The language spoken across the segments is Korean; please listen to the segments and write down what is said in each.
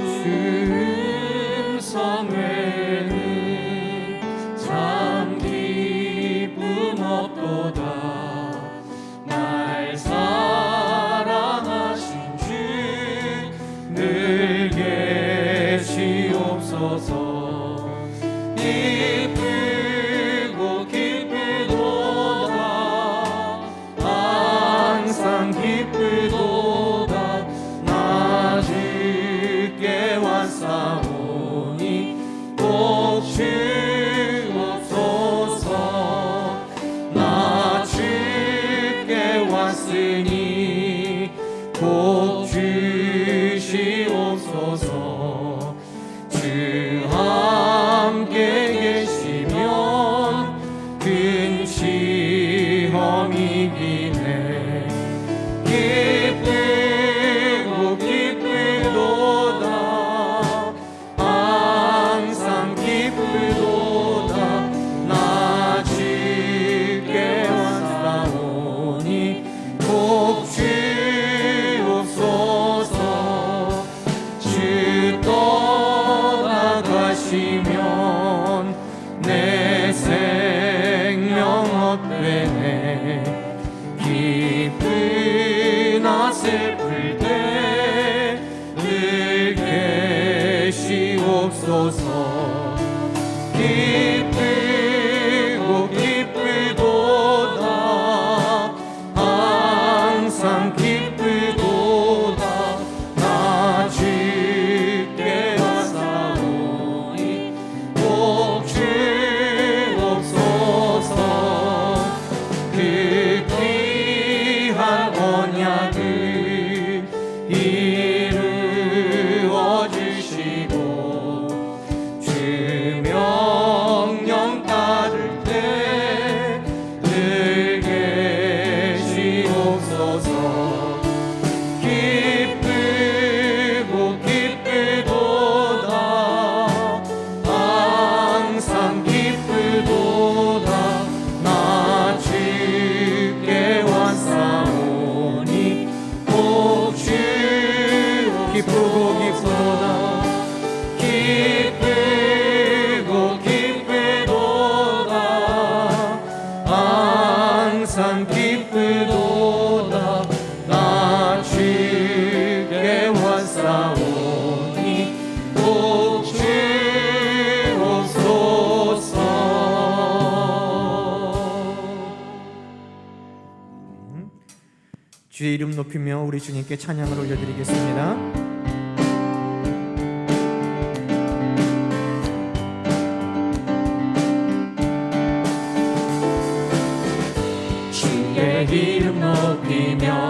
去。 주소서. 기쁘고 기쁘도다. 기쁘고 기쁘도다. 항상 기쁘도다. 나 주께 왔사오니 꼭 주옵소서. 음. 주의 이름 높이며 우리 주님께 찬양을 올려드리겠습니다. 이름 높이며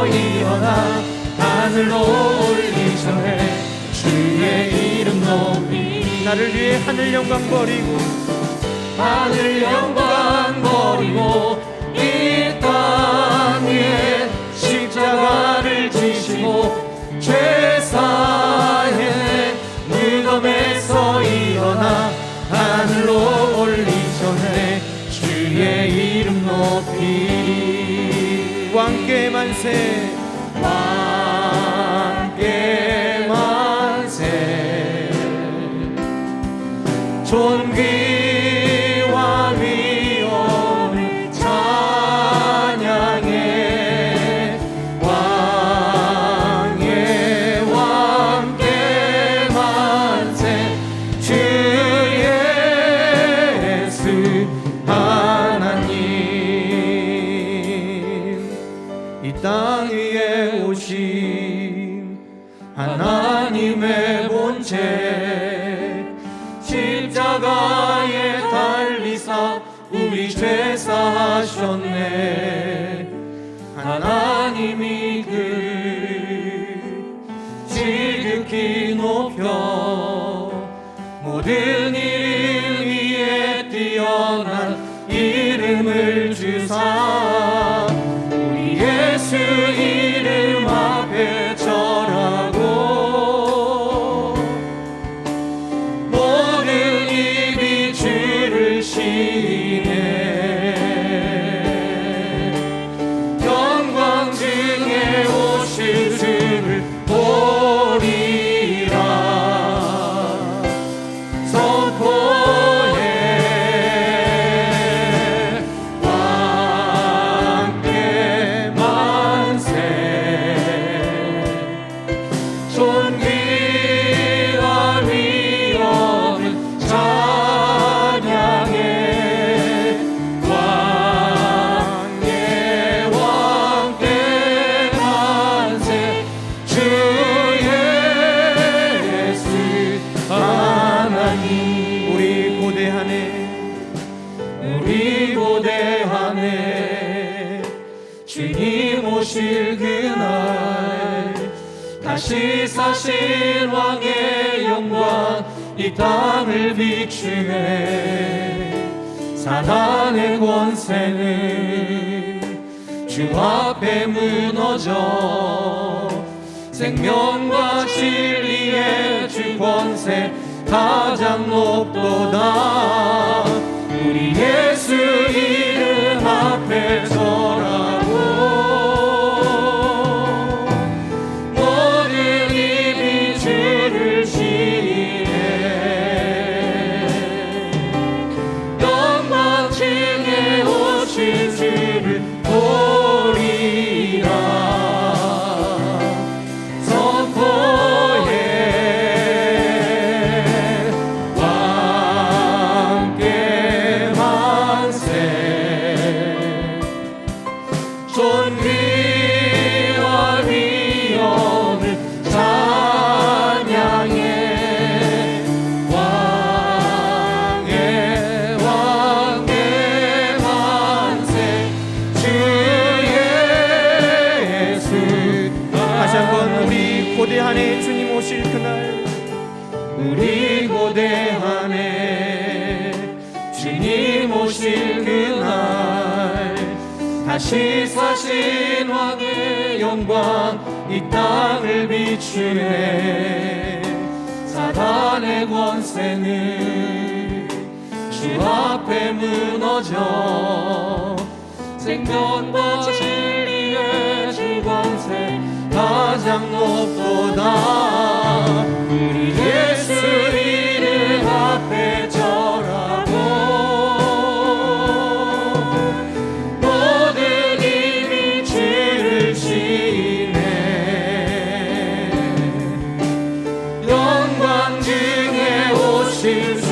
서 일어나 하늘로 올리기 전에 주의 이름 높이 나를 위해 하늘 영광 버리고 하늘 영광 버리고 avance. 하나님의 본체 십자가에 달리사 우리 죄 사하셨네. 하나님이 그 지극히 높여 모든 이 오실 그날 다시 사신 왕의 영광 이 땅을 비추네. 사단의 권세는 주 앞에 무너져 생명과 진리의 주 권세 가장 높도다. 우리 예수 이름 앞에 주님 오실 그날 우리 고대하네 주님 오실 그날 다시 사신 왕의 영광 이 땅을 비추네. 사단의 권세는 주 앞에 무너져 생명과 진리의 주 권세 가장 높도다 예수 이름 앞에 절하고 모든 힘이 주를 시네 영광 중에 오실